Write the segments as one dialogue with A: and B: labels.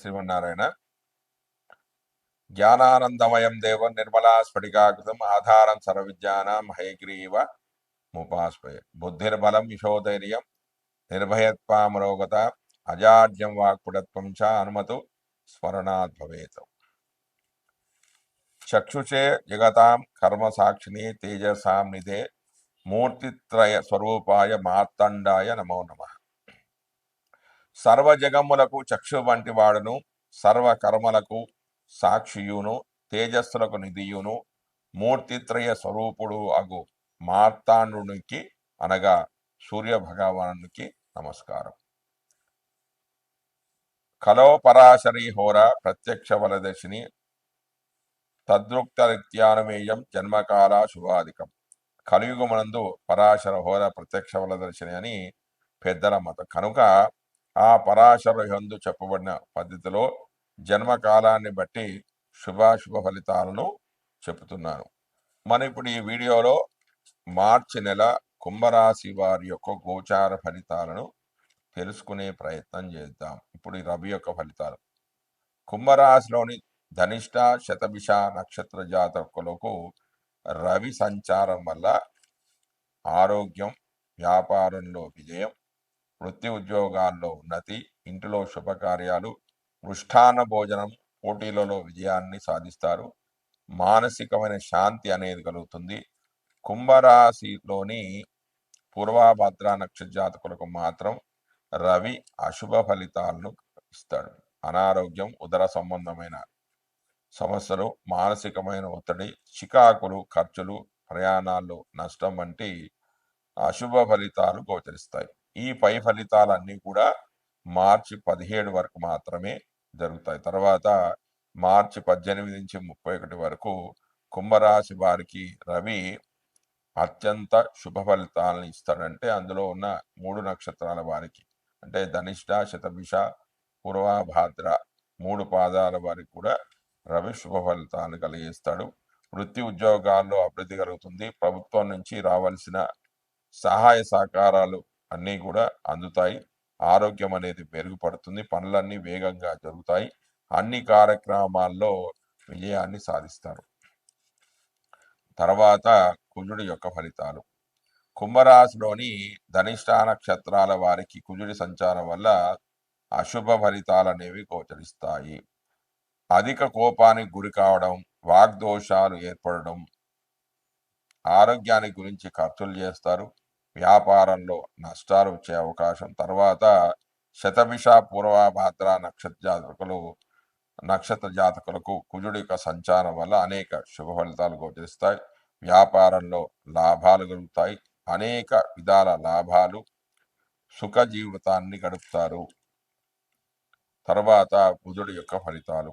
A: శ్రీమన్నారాయణ. జ్ఞానానందమయం దేవం నిర్మలా స్ఫటికాకృతం ఆధారం సర్వవిద్యానాం హయగ్రీవ ముపాస్పయ బుద్ధిర్బలం యశోధైర్యం నిర్భయత్వామరోగత అజాడ్యం వాక్పుడత్వం చ అనుమతు స్మరణాద్ భవేత్. చక్షుషే జగతాం కర్మ సాక్షిని తేజసాం నిధే మూర్తిత్రయ స్వరూపాయ మార్తండాయ నమో నమః. సర్వజగములకు చక్షు వంటి వాడును సర్వకర్మలకు సాక్షియును తేజస్సులకు నిధియును మూర్తిత్రయ స్వరూపుడు అగు మార్తాండునికి అనగా సూర్య భగవానునికి నమస్కారం. కలో పరాశరి హోర ప్రత్యక్ష వలదర్శిని తద్రుక్తరిత్యానుమేయం జన్మకాల శుభాధికం. కలియుగమునందు పరాశర హోర ప్రత్యక్ష వలదర్శిని అని పెద్దల మతం. కనుక ఆ పరాశర యందు చెప్పబడిన పద్ధతిలో జన్మకాలాన్ని బట్టి శుభాశుభ ఫలితాలను చెబుతున్నాను. మనం ఇప్పుడు ఈ వీడియోలో మార్చి నెల కుంభరాశి వారి యొక్క గోచార ఫలితాలను తెలుసుకునే ప్రయత్నం చేద్దాం. ఇప్పుడు ఈ రవి యొక్క ఫలితాలు. కుంభరాశిలోని ధనిష్ట శతభిష నక్షత్ర జాతకులకు రవి సంచారం వల్ల ఆరోగ్యం వ్యాపారంలో విజయం వృత్తి ఉద్యోగాల్లో ఉన్నతి ఇంటిలో శుభకార్యాలు మృష్టాన్న భోజనం పోటీలలో విజయాన్ని సాధిస్తారు. మానసికమైన శాంతి అనేది కలుగుతుంది. కుంభరాశిలోని పూర్వాభద్ర నక్షత్ర జాతకులకు మాత్రం రవి అశుభ ఫలితాలను ఇస్తాడు. అనారోగ్యం ఉదర సంబంధమైన సమస్యలు మానసికమైన ఒత్తిడి చికాకులు ఖర్చులు ప్రయాణాల్లో నష్టం వంటి అశుభ ఫలితాలు గోచరిస్తాయి. ఈ పై ఫలితాలన్నీ కూడా మార్చి పదిహేడు వరకు మాత్రమే జరుగుతాయి. తర్వాత మార్చి పద్దెనిమిది నుంచి ముప్పై ఒకటి వరకు కుంభరాశి వారికి రవి అత్యంత శుభ ఫలితాలను ఇస్తాడంటే అందులో ఉన్న మూడు నక్షత్రాల వారికి అంటే ధనిష్ట శతభిష పూర్వభాద్ర మూడు పాదాల వారికి కూడా రవి శుభ ఫలితాలను కలిగిస్తాడు. వృత్తి ఉద్యోగాల్లో అభివృద్ధి కలుగుతుంది. ప్రభుత్వం నుంచి రావాల్సిన సహాయ సహకారాలు అన్నీ కూడా అందుతాయి. ఆరోగ్యం అనేది మెరుగుపడుతుంది. పనులన్నీ వేగంగా జరుగుతాయి. అన్ని కార్యక్రమాల్లో విజయాన్ని సాధిస్తారు. తర్వాత కుజుడి యొక్క ఫలితాలు. కుంభరాశిలోని ధనిష్ట నక్షత్రాల వారికి కుజుడి సంచారం వల్ల అశుభ ఫలితాలు అనేవి గోచరిస్తాయి. అధిక కోపానికి గురి కావడం వాగ్దోషాలు ఏర్పడడం ఆరోగ్యానికి గురించి ఖర్చులు చేస్తారు. వ్యాపారంలో నష్టాలు వచ్చే అవకాశం. తర్వాత శతభిష పూర్వభాద్ర నక్షత్ర జాతకులు నక్షత్ర జాతకులకు కుజుడి యొక్క సంచారం వల్ల అనేక శుభ ఫలితాలు గోచరిస్తాయి. వ్యాపారంలో లాభాలు కలుగుతాయి. అనేక విధాల లాభాలు సుఖ జీవితాన్ని గడుపుతారు. తర్వాత బుధుడి యొక్క ఫలితాలు.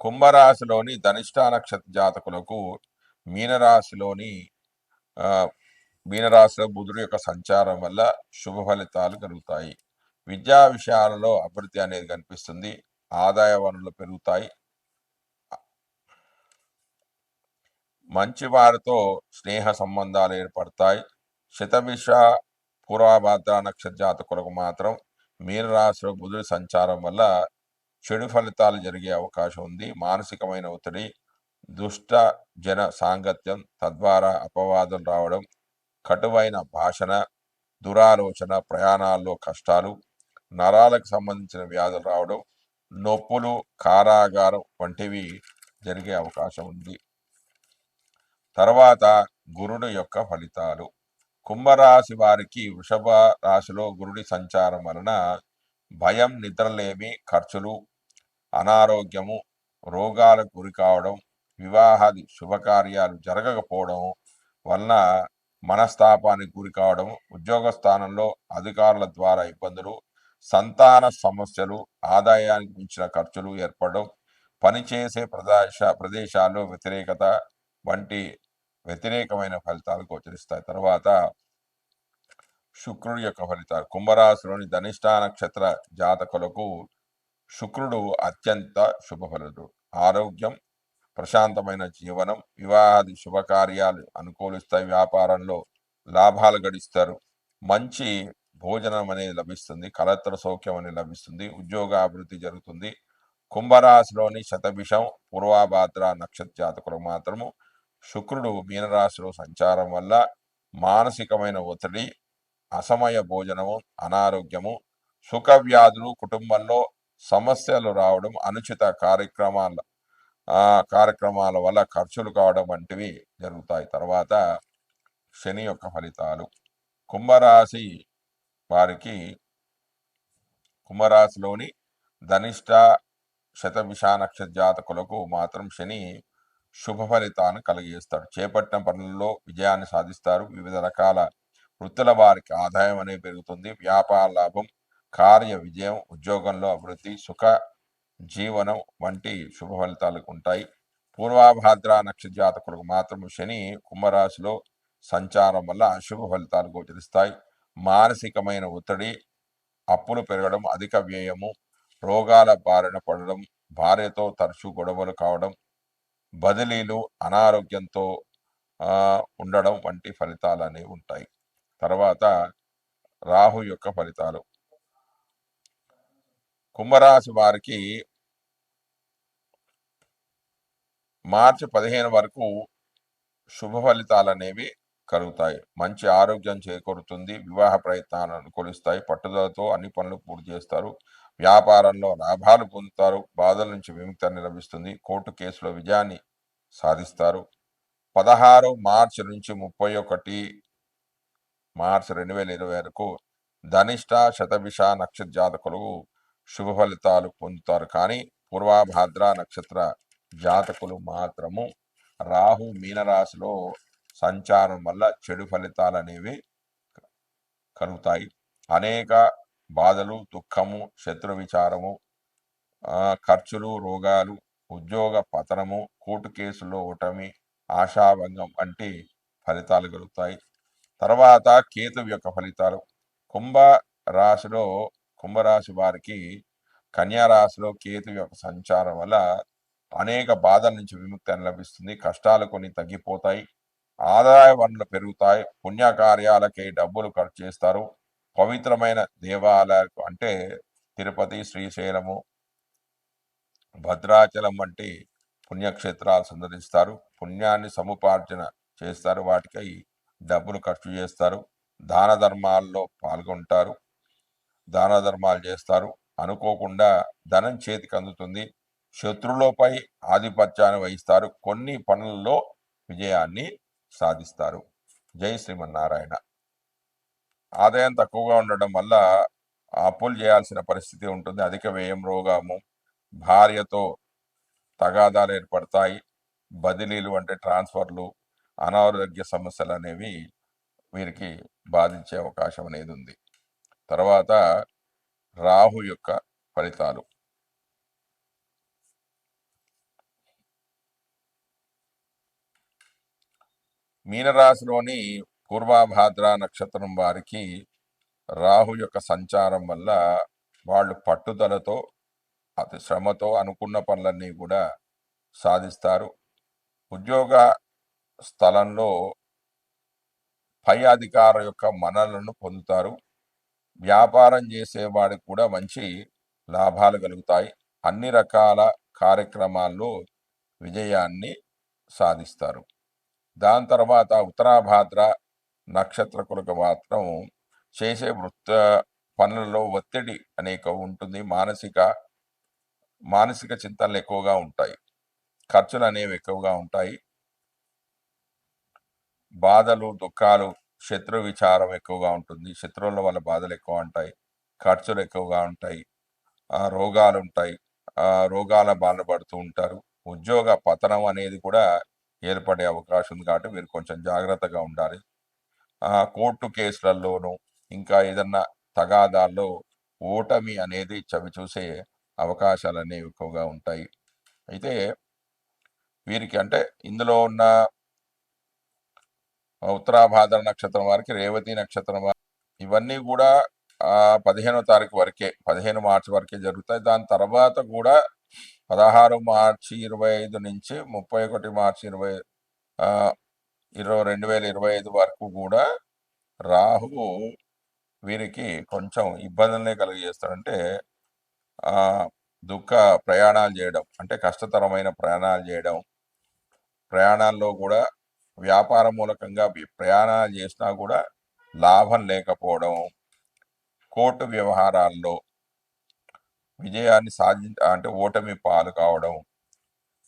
A: కుంభరాశిలోని ధనిష్ట నక్షత్ర జాతకులకు మీనరాశిలోని మీనరాశిలో బుధుడి యొక్క సంచారం వల్ల శుభ ఫలితాలు కలుగుతాయి. విద్యా విషయాలలో అభివృద్ధి అనేది కనిపిస్తుంది. ఆదాయ వనరులు పెరుగుతాయి. మంచి వారితో స్నేహ సంబంధాలు ఏర్పడతాయి. శతమిష పూర్వభాద్ర నక్షత్ర జాతకులకు మాత్రం మీనరాశిలో బుధుడి సంచారం వల్ల చెడు ఫలితాలు జరిగే అవకాశం ఉంది. మానసికమైన ఒత్తిడి దుష్ట జన సాంగత్యం తద్వారా అపవాదం రావడం కటువైన భాషణ దురాలోచన ప్రయాణాల్లో కష్టాలు నరాలకు సంబంధించిన వ్యాధులు రావడం నొప్పులు కారాగారం వంటివి జరిగే అవకాశం ఉంది. తర్వాత గురుడు యొక్క ఫలితాలు. కుంభరాశి వారికి వృషభ రాశిలో గురుడి సంచారం వలన భయం నిద్రలేమి ఖర్చులు అనారోగ్యము రోగాలకు గురి కావడం వివాహాది శుభకార్యాలు జరగకపోవడం వలన మనస్తాపానికి గురి కావడం ఉద్యోగ స్థానంలో అధికారుల ద్వారా ఇబ్బందులు సంతాన సమస్యలు ఆదాయానికి మించిన ఖర్చులు ఏర్పడడం పనిచేసే ప్రదేశ ప్రదేశాల్లో వ్యతిరేకత వంటి వ్యతిరేకమైన ఫలితాలు గోచరిస్తాయి. తర్వాత శుక్రుడి యొక్క ఫలితాలు. కుంభరాశిలోని ధనిష్ట నక్షత్ర జాతకులకు శుక్రుడు అత్యంత శుభఫలుడు ఆరోగ్యం ప్రశాంతమైన జీవనం వివాహాది శుభకార్యాలు అనుకూలిస్తాయి వ్యాపారంలో లాభాలు గడిస్తారు. మంచి భోజనం అనేది లభిస్తుంది కలత్ర సౌఖ్యం అనేది లభిస్తుంది ఉద్యోగాభివృద్ధి జరుగుతుంది. కుంభరాశిలోని శతభిషం పూర్వాభాద్ర నక్షత్ర జాతకులకు మాత్రము శుక్రుడు మీనరాశిలో సంచారం వల్ల మానసికమైన ఒత్తిడి అసమయ భోజనము అనారోగ్యము సుఖ వ్యాధులు కుటుంబంలో సమస్యలు రావడం అనుచిత కార్యక్రమాల ఆ, కార్యక్రమాల వల్ల ఖర్చులు కావడం వంటివి జరుగుతాయి. తర్వాత శని యొక్క ఫలితాలు. కుంభరాశి వారికి కుంభరాశిలోని ధనిష్ట శతభిషా నక్షత్ర జాతకులకు మాత్రం శని శుభ ఫలితాన్ని కలిగిస్తాడు చేపట్టిన పనుల్లో విజయాన్ని సాధిస్తారు. వివిధ రకాల వృత్తుల వారికి ఆదాయం అనేది పెరుగుతుంది. వ్యాపార లాభం కార్య విజయం ఉద్యోగంలో అభివృద్ధి సుఖ జీవనం వంటి శుభ ఫలితాలు ఉంటాయి పూర్వాభాద్ర నక్షత్ర జాతకులకు మాత్రం శని కుంభరాశిలో సంచారం వల్ల అశుభ ఫలితాలు గోచరిస్తాయి. మానసికమైన ఒత్తిడి అప్పులు పెరగడం అధిక వ్యయము రోగాల బారిన పడడం భార్యతో తరచూ గొడవలు కావడం బదిలీలు అనారోగ్యంతో ఉండడం వంటి ఫలితాలు అనేవి ఉంటాయి. తర్వాత రాహు యొక్క ఫలితాలు. కుంభరాశి వారికి మార్చి పదిహేను వరకు శుభ ఫలితాలు అనేవి కలుగుతాయి. మంచి ఆరోగ్యం చేకూరుతుంది. వివాహ ప్రయత్నాలను అనుకూలిస్తాయి. పట్టుదలతో అన్ని పనులు పూర్తి చేస్తారు. వ్యాపారంలో లాభాలు పొందుతారు. బాధల నుంచి విముక్తి లభిస్తుంది. కోర్టు కేసులో విజయాన్ని సాధిస్తారు. పదహారు మార్చి నుంచి ముప్పై ఒకటి మార్చి రెండు వేల ఇరవై వరకు ధనిష్ట శతభిష నక్షత్ర జాతకులు శుభ ఫలితాలు పొందుతారు. కానీ పూర్వాభాద్ర నక్షత్ర జాతకులు మాత్రము రాహు మీనరాశిలో సంచారం వల్ల చెడు ఫలితాలు అనేవి కలుగుతాయి. అనేక బాధలు దుఃఖము శత్రు విచారము ఖర్చులు రోగాలు ఉద్యోగ పతనము కోర్టు కేసుల్లో ఓటమి ఆశాభంగం వంటి ఫలితాలు కలుగుతాయి. తర్వాత కేతు యొక్క ఫలితాలు. కుంభ రాశిలో కుంభరాశి వారికి కన్యా రాశిలో కేతు యొక్క సంచారం వల్ల అనేక బాధల నుంచి విముక్తి అని లభిస్తుంది కష్టాలు కొన్ని తగ్గిపోతాయి. ఆదాయ వనరులు పెరుగుతాయి. పుణ్యకార్యాలకి డబ్బులు ఖర్చు చేస్తారు. పవిత్రమైన దేవాలయాలకు అంటే తిరుపతి శ్రీశైలము భద్రాచలం వంటి పుణ్యక్షేత్రాలు సందర్శిస్తారు. పుణ్యాన్ని సముపార్జన చేస్తారు. వాటికై డబ్బులు ఖర్చు చేస్తారు. దాన ధర్మాల్లో పాల్గొంటారు. దాన ధర్మాలు చేస్తారు. అనుకోకుండా ధనం చేతికి అందుతుంది. శత్రువులపై ఆధిపత్యాన్ని వహిస్తారు. కొన్ని పనుల్లో విజయాన్ని సాధిస్తారు. జై శ్రీమన్నారాయణ. ఆదాయం తక్కువగా ఉండడం వల్ల అప్పులు చేయాల్సిన పరిస్థితి ఉంటుంది. అధిక వ్యయం రోగము భార్యతో తగాదాలు ఏర్పడతాయి. బదిలీలు అంటే ట్రాన్స్ఫర్లు అనారోగ్య సమస్యలు అనేవి వీరికి బాధించే అవకాశం అనేది ఉంది. తర్వాత రాహు యొక్క ఫలితాలు. మీనరాశిలోని పూర్వాభాద్ర నక్షత్రం వారికి రాహు యొక్క సంచారం వల్ల వాళ్ళు పట్టుదలతో అతి శ్రమతో అనుకున్న పనులన్నీ కూడా సాధిస్తారు. ఉద్యోగ స్థలంలో పై అధికార యొక్క మనలను పొందుతారు. వ్యాపారం చేసేవాడికి కూడా మంచి లాభాలు కలుగుతాయి. అన్ని రకాల కార్యక్రమాల్లో విజయాన్ని సాధిస్తారు. దాని తర్వాత ఉత్తరాభాద్ర నక్షత్రకులకు మాత్రం చేసే వృత్త పనులలో ఒత్తిడి అనేక ఉంటుంది. మానసిక మానసిక చింతనలు ఎక్కువగా ఉంటాయి. ఖర్చులు అనేవి ఎక్కువగా ఉంటాయి. బాధలు దుఃఖాలు శత్రు విచారం ఎక్కువగా ఉంటుంది. శత్రువుల వల్ల బాధలు ఎక్కువ ఉంటాయి. ఖర్చులు ఎక్కువగా ఉంటాయి. ఆ, రోగాలు ఉంటాయి. ఆ, రోగాల బాధపడుతూ ఉంటారు. ఉద్యోగ పతనం అనేది కూడా ఏర్పడే అవకాశం ఉంది కాబట్టి మీరు కొంచెం జాగ్రత్తగా ఉండాలి. ఆ, కోర్టు కేసులలోనూ ఇంకా ఏదన్నా తగాదాల్లో ఓటమి అనేది చవి చూసే అవకాశాలు అనేవి ఎక్కువగా ఉంటాయి. అయితే వీరికి అంటే ఇందులో ఉన్న ఉత్తరాభాద్ర నక్షత్రం వారికి రేవతి నక్షత్రం వారికి ఇవన్నీ కూడా పదిహేనో తారీఖు వరకే పదిహేను మార్చి వరకే జరుగుతాయి. దాని తర్వాత కూడా పదహారు మార్చి ఇరవై ఐదు నుంచి ముప్పై ఒకటి మార్చి ఇరవై ఇరవై రెండు వేల ఇరవై ఐదు వరకు కూడా రాహువు వీరికి కొంచెం ఇబ్బందులనే కలిగజేస్తాడంటే దుఃఖ ప్రయాణాలు చేయడం అంటే కష్టతరమైన ప్రయాణాలు చేయడం ప్రయాణాల్లో కూడా వ్యాపార మూలకంగా ప్రయాణాలు చేసినా కూడా లాభం లేకపోవడం కోర్టు వ్యవహారాల్లో విజయాన్ని సాధి అంటే ఓటమి పాలు కావడం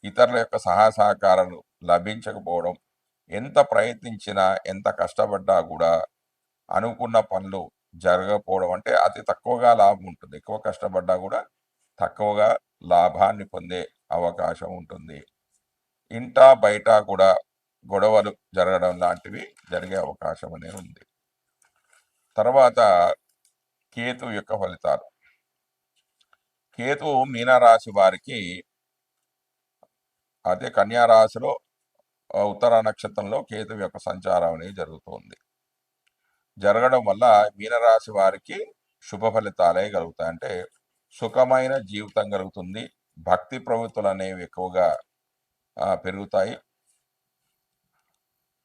A: ఇతరుల యొక్క సహాయ సహకారాలు లభించకపోవడం ఎంత ప్రయత్నించినా ఎంత కష్టపడ్డా కూడా అనుకున్న పనులు జరగకపోవడం అంటే అతి తక్కువగా లాభం ఉంటుంది. ఎక్కువ కష్టపడ్డా కూడా తక్కువగా లాభాన్ని పొందే అవకాశం ఉంటుంది. ఇంట బయట కూడా గొడవలు జరగడం లాంటివి జరిగే అవకాశం అనేది ఉంది. తర్వాత కేతు యొక్క ఫలితాలు. కేతు మీనరాశి వారికి అదే కన్యారాశిలో ఉత్తర నక్షత్రంలో కేతు యొక్క సంచారం అనేది జరుగుతుంది. జరగడం వల్ల మీనరాశి వారికి శుభ ఫలితాలే కలుగుతాయి. అంటే సుఖమైన జీవితం కలుగుతుంది. భక్తి ప్రవృత్తులు అనేవి ఎక్కువగా పెరుగుతాయి.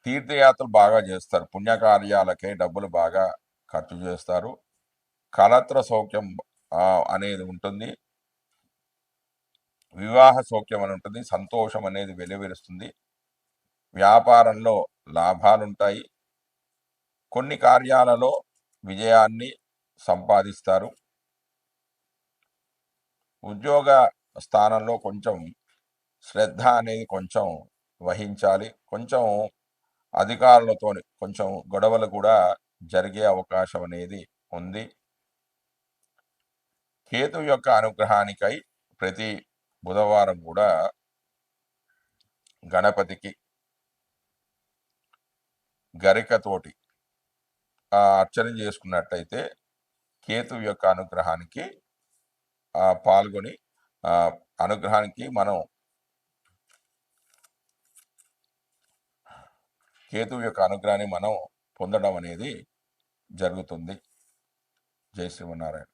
A: తీర్థయాత్రలు బాగా చేస్తారు. పుణ్యకార్యాలకే డబ్బులు బాగా ఖర్చు చేస్తారు. కలత్ర సౌఖ్యం అనేది ఉంటుంది. వివాహ సౌఖ్యం అని ఉంటుంది. సంతోషం అనేది వెలువరుస్తుంది వ్యాపారంలో లాభాలుంటాయి. కొన్ని కార్యాలలో విజయాన్ని సంపాదిస్తారు. ఉద్యోగ స్థానంలో కొంచెం శ్రద్ధ అనేది కొంచెం వహించాలి. కొంచెం అధికారులతో కొంచెం గొడవలు కూడా జరిగే అవకాశం అనేది ఉంది. కేతు యొక్క అనుగ్రహానికై ప్రతి బుధవారం కూడా గణపతికి గరికతోటి ఆ, అర్చన చేసుకున్నట్టయితే కేతు యొక్క అనుగ్రహానికి పాల్గొని అనుగ్రహానికి మనం కేతు యొక్క అనుగ్రహాన్ని మనం పొందడం అనేది జరుగుతుంది. జై శ్రీమన్నారాయణ.